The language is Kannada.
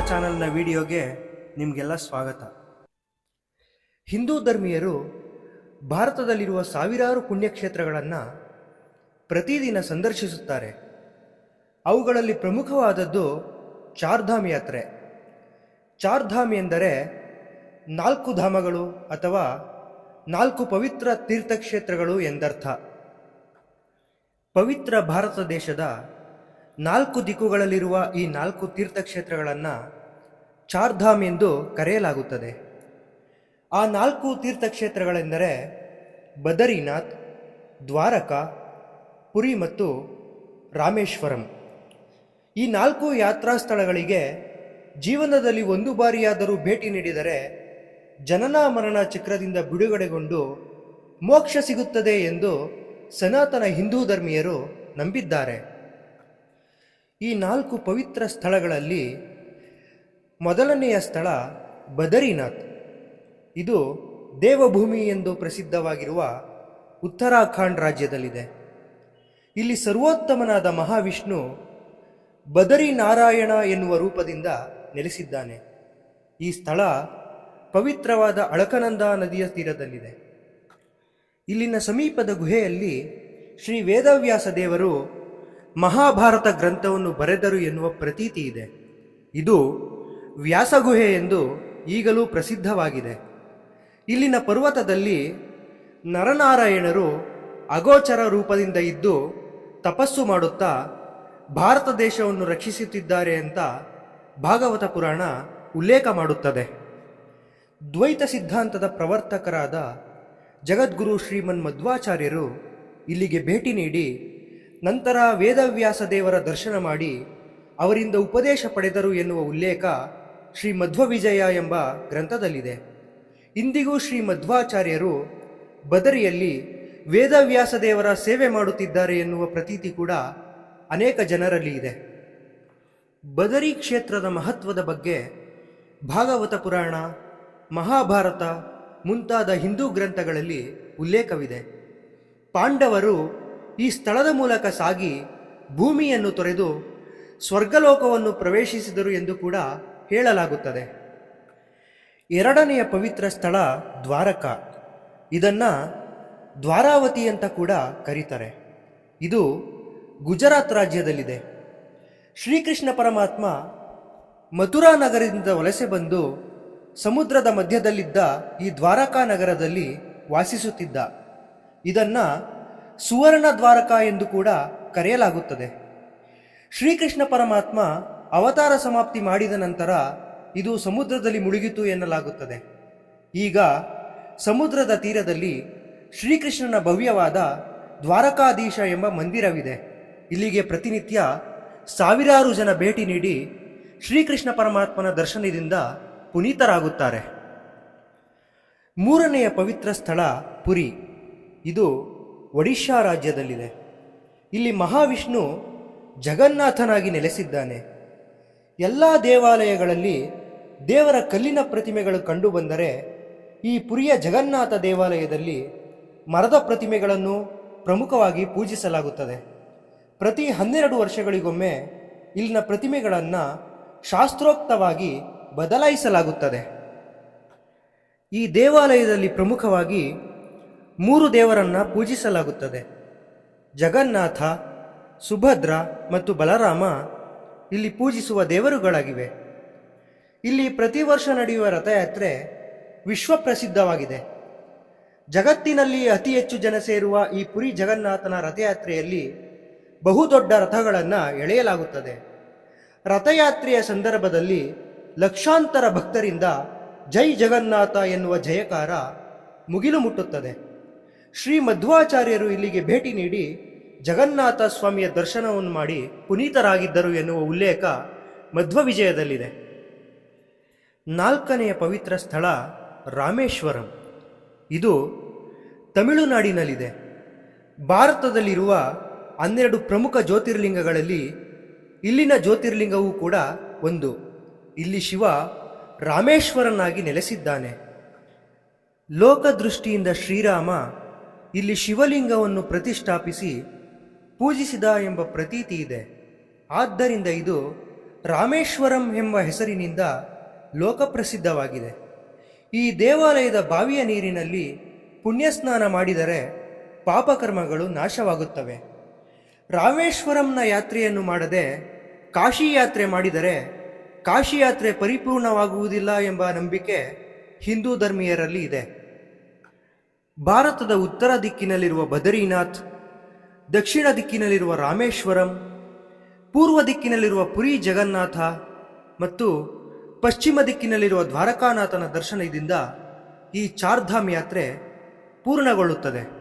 ಚಾನಲ್ನ ವಿಡಿಯೋಗೆ ನಿಮಗೆಲ್ಲ ಸ್ವಾಗತ. ಹಿಂದೂ ಧರ್ಮೀಯರು ಭಾರತದಲ್ಲಿರುವ ಸಾವಿರಾರು ಪುಣ್ಯಕ್ಷೇತ್ರಗಳನ್ನು ಪ್ರತಿದಿನ ಸಂದರ್ಶಿಸುತ್ತಾರೆ. ಅವುಗಳಲ್ಲಿ ಪ್ರಮುಖವಾದದ್ದು ಚಾರ್ಧಾಮ್ ಯಾತ್ರೆ. ಚಾರ್ಧಾಮ್ ಎಂದರೆ ನಾಲ್ಕು ಧಾಮಗಳು ಅಥವಾ ನಾಲ್ಕು ಪವಿತ್ರ ತೀರ್ಥಕ್ಷೇತ್ರಗಳು ಎಂದರ್ಥ. ಪವಿತ್ರ ಭಾರತ ದೇಶದ ನಾಲ್ಕು ದಿಕ್ಕುಗಳಲ್ಲಿರುವ ಈ ನಾಲ್ಕು ತೀರ್ಥಕ್ಷೇತ್ರಗಳನ್ನು ಚಾರ್ಧಾಮ್ ಎಂದು ಕರೆಯಲಾಗುತ್ತದೆ. ಆ ನಾಲ್ಕು ತೀರ್ಥಕ್ಷೇತ್ರಗಳೆಂದರೆ ಬದರಿನಾಥ್, ದ್ವಾರಕಾ, ಪುರಿ ಮತ್ತು ರಾಮೇಶ್ವರಂ. ಈ ನಾಲ್ಕು ಯಾತ್ರಾ ಸ್ಥಳಗಳಿಗೆ ಜೀವನದಲ್ಲಿ ಒಂದು ಬಾರಿಯಾದರೂ ಭೇಟಿ ನೀಡಿದರೆ ಜನನ ಮರಣ ಚಕ್ರದಿಂದ ಬಿಡುಗಡೆಗೊಂಡು ಮೋಕ್ಷ ಸಿಗುತ್ತದೆ ಎಂದು ಸನಾತನ ಹಿಂದೂ ಧರ್ಮೀಯರು ನಂಬಿದ್ದಾರೆ. ಈ ನಾಲ್ಕು ಪವಿತ್ರ ಸ್ಥಳಗಳಲ್ಲಿ ಮೊದಲನೆಯ ಸ್ಥಳ ಬದರಿನಾಥ್. ಇದು ದೇವಭೂಮಿ ಎಂದು ಪ್ರಸಿದ್ಧವಾಗಿರುವ ಉತ್ತರಾಖಂಡ್ ರಾಜ್ಯದಲ್ಲಿದೆ. ಇಲ್ಲಿ ಸರ್ವೋತ್ತಮನಾದ ಮಹಾವಿಷ್ಣು ಬದರಿ ನಾರಾಯಣ ಎನ್ನುವ ರೂಪದಿಂದ ನೆಲೆಸಿದ್ದಾನೆ. ಈ ಸ್ಥಳ ಪವಿತ್ರವಾದ ಅಳಕನಂದ ನದಿಯ ತೀರದಲ್ಲಿದೆ. ಇಲ್ಲಿನ ಸಮೀಪದ ಗುಹೆಯಲ್ಲಿ ಶ್ರೀ ವೇದವ್ಯಾಸ ದೇವರು ಮಹಾಭಾರತ ಗ್ರಂಥವನ್ನು ಬರೆದರು ಎನ್ನುವ ಪ್ರತೀತಿ ಇದೆ. ಇದು ವ್ಯಾಸಗುಹೆ ಎಂದು ಈಗಲೂ ಪ್ರಸಿದ್ಧವಾಗಿದೆ. ಇಲ್ಲಿನ ಪರ್ವತದಲ್ಲಿ ನರನಾರಾಯಣರು ಅಗೋಚರ ರೂಪದಿಂದ ಇದ್ದು ತಪಸ್ಸು ಮಾಡುತ್ತಾ ಭಾರತ ದೇಶವನ್ನು ರಕ್ಷಿಸುತ್ತಿದ್ದಾರೆ ಅಂತ ಭಾಗವತ ಪುರಾಣ ಉಲ್ಲೇಖ ಮಾಡುತ್ತದೆ. ದ್ವೈತ ಸಿದ್ಧಾಂತದ ಪ್ರವರ್ತಕರಾದ ಜಗದ್ಗುರು ಶ್ರೀಮನ್ ಮಧ್ವಾಚಾರ್ಯರು ಇಲ್ಲಿಗೆ ಭೇಟಿ ನೀಡಿ ನಂತರ ವೇದವ್ಯಾಸ ದೇವರ ದರ್ಶನ ಮಾಡಿ ಅವರಿಂದ ಉಪದೇಶ ಪಡೆದರು ಎನ್ನುವ ಉಲ್ಲೇಖ ಶ್ರೀ ಮಧ್ವವಿಜಯ ಎಂಬ ಗ್ರಂಥದಲ್ಲಿದೆ. ಇಂದಿಗೂ ಶ್ರೀ ಮಧ್ವಾಚಾರ್ಯರು ಬದರಿಯಲ್ಲಿ ವೇದವ್ಯಾಸ ದೇವರ ಸೇವೆ ಮಾಡುತ್ತಿದ್ದಾರೆ ಎನ್ನುವ ಪ್ರತೀತಿ ಕೂಡ ಅನೇಕ ಜನರಲ್ಲಿ ಇದೆ. ಬದರಿ ಕ್ಷೇತ್ರದ ಮಹತ್ವದ ಬಗ್ಗೆ ಭಾಗವತ ಪುರಾಣ, ಮಹಾಭಾರತ ಮುಂತಾದ ಹಿಂದೂ ಗ್ರಂಥಗಳಲ್ಲಿ ಉಲ್ಲೇಖವಿದೆ. ಪಾಂಡವರು ಈ ಸ್ಥಳದ ಮೂಲಕ ಸಾಗಿ ಭೂಮಿಯನ್ನು ತೊರೆದು ಸ್ವರ್ಗಲೋಕವನ್ನು ಪ್ರವೇಶಿಸಿದರು ಎಂದು ಕೂಡ ಹೇಳಲಾಗುತ್ತದೆ. ಎರಡನೆಯ ಪವಿತ್ರ ಸ್ಥಳ ದ್ವಾರಕ. ಇದನ್ನು ದ್ವಾರಾವತಿ ಅಂತ ಕೂಡ ಕರೀತಾರೆ. ಇದು ಗುಜರಾತ್ ರಾಜ್ಯದಲ್ಲಿದೆ. ಶ್ರೀಕೃಷ್ಣ ಪರಮಾತ್ಮ ಮಥುರಾ ನಗರದಿಂದ ವಲಸೆ ಬಂದು ಸಮುದ್ರದ ಮಧ್ಯದಲ್ಲಿದ್ದ ಈ ದ್ವಾರಕಾ ನಗರದಲ್ಲಿ ವಾಸಿಸುತ್ತಿದ್ದ. ಇದನ್ನ ಸುವರ್ಣ ದ್ವಾರಕಾ ಎಂದು ಕೂಡ ಕರೆಯಲಾಗುತ್ತದೆ. ಶ್ರೀಕೃಷ್ಣ ಪರಮಾತ್ಮ ಅವತಾರ ಸಮಾಪ್ತಿ ಮಾಡಿದ ನಂತರ ಇದು ಸಮುದ್ರದಲ್ಲಿ ಮುಳುಗಿತು ಎನ್ನಲಾಗುತ್ತದೆ. ಈಗ ಸಮುದ್ರದ ತೀರದಲ್ಲಿ ಶ್ರೀಕೃಷ್ಣನ ಭವ್ಯವಾದ ದ್ವಾರಕಾಧೀಶ ಎಂಬ ಮಂದಿರವಿದೆ. ಇಲ್ಲಿಗೆ ಪ್ರತಿನಿತ್ಯ ಸಾವಿರಾರು ಜನ ಭೇಟಿ ನೀಡಿ ಶ್ರೀಕೃಷ್ಣ ಪರಮಾತ್ಮನ ದರ್ಶನದಿಂದ ಪುನೀತರಾಗುತ್ತಾರೆ. ಮೂರನೆಯ ಪವಿತ್ರ ಸ್ಥಳ ಪುರಿ. ಇದು ಒಡಿಶಾ ರಾಜ್ಯದಲ್ಲಿದೆ. ಇಲ್ಲಿ ಮಹಾವಿಷ್ಣು ಜಗನ್ನಾಥನಾಗಿ ನೆಲೆಸಿದ್ದಾನೆ. ಎಲ್ಲ ದೇವಾಲಯಗಳಲ್ಲಿ ದೇವರ ಕಲ್ಲಿನ ಪ್ರತಿಮೆಗಳು ಕಂಡುಬಂದರೆ ಈ ಪುರಿಯ ಜಗನ್ನಾಥ ದೇವಾಲಯದಲ್ಲಿ ಮರದ ಪ್ರತಿಮೆಗಳನ್ನು ಪ್ರಮುಖವಾಗಿ ಪೂಜಿಸಲಾಗುತ್ತದೆ. ಪ್ರತಿ ಹನ್ನೆರಡು ವರ್ಷಗಳಿಗೊಮ್ಮೆ ಇಲ್ಲಿನ ಪ್ರತಿಮೆಗಳನ್ನು ಶಾಸ್ತ್ರೋಕ್ತವಾಗಿ ಬದಲಾಯಿಸಲಾಗುತ್ತದೆ. ಈ ದೇವಾಲಯದಲ್ಲಿ ಪ್ರಮುಖವಾಗಿ ಮೂರು ದೇವರನ್ನ ಪೂಜಿಸಲಾಗುತ್ತದೆ. ಜಗನ್ನಾಥ, ಸುಭದ್ರ ಮತ್ತು ಬಲರಾಮ ಇಲ್ಲಿ ಪೂಜಿಸುವ ದೇವರುಗಳಾಗಿವೆ. ಇಲ್ಲಿ ಪ್ರತಿ ವರ್ಷ ನಡೆಯುವ ರಥಯಾತ್ರೆ ವಿಶ್ವಪ್ರಸಿದ್ಧವಾಗಿದೆ. ಜಗತ್ತಿನಲ್ಲಿ ಅತಿ ಹೆಚ್ಚು ಜನ ಸೇರುವ ಈ ಪುರಿ ಜಗನ್ನಾಥನ ರಥಯಾತ್ರೆಯಲ್ಲಿ ಬಹುದೊಡ್ಡ ರಥಗಳನ್ನು ಎಳೆಯಲಾಗುತ್ತದೆ. ರಥಯಾತ್ರೆಯ ಸಂದರ್ಭದಲ್ಲಿ ಲಕ್ಷಾಂತರ ಭಕ್ತರಿಂದ ಜೈ ಜಗನ್ನಾಥ ಎನ್ನುವ ಜಯಕಾರ ಮುಗಿಲು ಮುಟ್ಟುತ್ತದೆ. ಶ್ರೀ ಮಧ್ವಾಚಾರ್ಯರು ಇಲ್ಲಿಗೆ ಭೇಟಿ ನೀಡಿ ಜಗನ್ನಾಥ ಸ್ವಾಮಿಯ ದರ್ಶನವನ್ನು ಮಾಡಿ ಪುನೀತರಾಗಿದ್ದರು ಎನ್ನುವ ಉಲ್ಲೇಖ ಮಧ್ವ ವಿಜಯದಲ್ಲಿದೆ ನಾಲ್ಕನೆಯ ಪವಿತ್ರ ಸ್ಥಳ ರಾಮೇಶ್ವರಂ. ಇದು ತಮಿಳುನಾಡಿನಲ್ಲಿದೆ. ಭಾರತದಲ್ಲಿರುವ ಹನ್ನೆರಡು ಪ್ರಮುಖ ಜ್ಯೋತಿರ್ಲಿಂಗಗಳಲ್ಲಿ ಇಲ್ಲಿನ ಜ್ಯೋತಿರ್ಲಿಂಗವೂ ಕೂಡ ಒಂದು. ಇಲ್ಲಿ ಶಿವ ರಾಮೇಶ್ವರನಾಗಿ ನೆಲೆಸಿದ್ದಾನೆ. ಲೋಕದೃಷ್ಟಿಯಿಂದ ಶ್ರೀರಾಮ ಇಲ್ಲಿ ಶಿವಲಿಂಗವನ್ನು ಪ್ರತಿಷ್ಠಾಪಿಸಿ ಪೂಜಿಸಿದ ಎಂಬ ಪ್ರತೀತಿ ಇದೆ. ಆದ್ದರಿಂದ ಇದು ರಾಮೇಶ್ವರಂ ಎಂಬ ಹೆಸರಿನಿಂದ ಲೋಕಪ್ರಸಿದ್ಧವಾಗಿದೆ. ಈ ದೇವಾಲಯದ ಬಾವಿಯ ನೀರಿನಲ್ಲಿ ಪುಣ್ಯಸ್ನಾನ ಮಾಡಿದರೆ ಪಾಪಕರ್ಮಗಳು ನಾಶವಾಗುತ್ತವೆ. ರಾಮೇಶ್ವರಂನ ಯಾತ್ರೆಯನ್ನು ಮಾಡದೆ ಕಾಶಿ ಯಾತ್ರೆ ಮಾಡಿದರೆ ಕಾಶಿ ಯಾತ್ರೆ ಪರಿಪೂರ್ಣವಾಗುವುದಿಲ್ಲ ಎಂಬ ನಂಬಿಕೆ ಹಿಂದೂ ಧರ್ಮೀಯರಲ್ಲಿ ಇದೆ. ಭಾರತದ ಉತ್ತರ ದಿಕ್ಕಿನಲ್ಲಿರುವ ಬದರಿನಾಥ್, ದಕ್ಷಿಣ ದಿಕ್ಕಿನಲ್ಲಿರುವ ರಾಮೇಶ್ವರಂ, ಪೂರ್ವ ದಿಕ್ಕಿನಲ್ಲಿರುವ ಪುರಿ ಜಗನ್ನಾಥ ಮತ್ತು ಪಶ್ಚಿಮ ದಿಕ್ಕಿನಲ್ಲಿರುವ ದ್ವಾರಕಾನಾಥನ ದರ್ಶನದಿಂದ ಈ ಚಾರ್ಧಾಮ್ ಯಾತ್ರೆ ಪೂರ್ಣಗೊಳ್ಳುತ್ತದೆ.